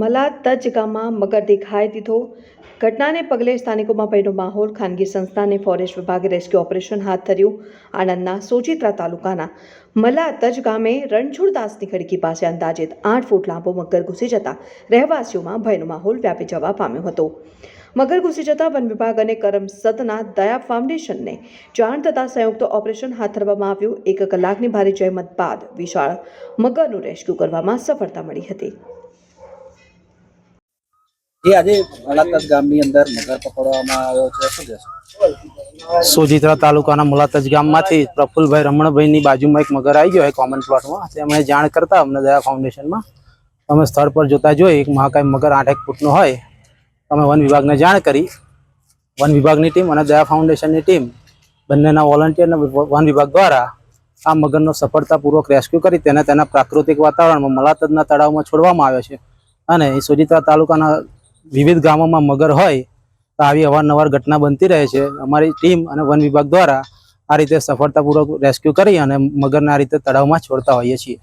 મલાતજ ગામમાં મગર દેખાઈ દીધો. ઘટનાને પગલે સ્થાનિકોમાં ભયનો માહોલ. ખાનગી સંસ્થાને ફોરેસ્ટ વિભાગે રેસ્ક્યુ ઓપરેશન હાથ ધર્યું. આણંદના સોજિત્રા તાલુકાના મલાતજ ગામે રણછોડદાસની ખડકી પાસે અંદાજિત આઠ ફૂટ લાંબો મગર ઘૂસી જતા રહેવાસીઓમાં ભયનો માહોલ વ્યાપી જવા પામ્યો હતો. મગર ઘૂસી જતા વન વિભાગ અને કરમસદના દયા ફાઉન્ડેશનને જાણ થતાં સંયુક્ત ઓપરેશન હાથ ધરવામાં આવ્યું. એક કલાકની ભારે જહેમત બાદ વિશાળ મગરનું રેસ્ક્યુ કરવામાં સફળતા મળી હતી. જે આજે મુલાકાત ગામની અંદર મગર પકડવામાં આવ્યો છે. શું કહેશો? સોજિત્રા તાલુકાના મુલાતજ ગામમાંથી પ્રફુલભાઈ રમણભાઈની બાજુમાં એક મગર આવી ગયો હોય કોમન પ્લોટમાં તેમણે જાણ કરતા અમને દયા ફાઉન્ડેશનમાં અમે સ્થળ પર જોતા જોઈ, એક મહાકાય મગર આઠ એક ફૂટનો હોય. અમે વન વિભાગને જાણ કરી. વન વિભાગની ટીમ અને દયા ફાઉન્ડેશનની ટીમ બંનેના વોલન્ટિયર વન વિભાગ દ્વારા આ મગરનો સફળતાપૂર્વક રેસ્ક્યુ કરી તેને તેના પ્રાકૃતિક વાતાવરણમાં મલાતજના તળાવમાં છોડવામાં આવ્યો છે. અને એ સોજિત્રા તાલુકાના વિવિધ ગામોમાં મગર હોય, તો આવી અવારનવાર ઘટના બનતી રહે છે. અમારી ટીમ અને વન વિભાગ દ્વારા આ રીતે સફળતાપૂર્વક રેસ્ક્યુ કરી અને મગરને આ રીતે તળાવમાં છોડતા હોઈએ છીએ.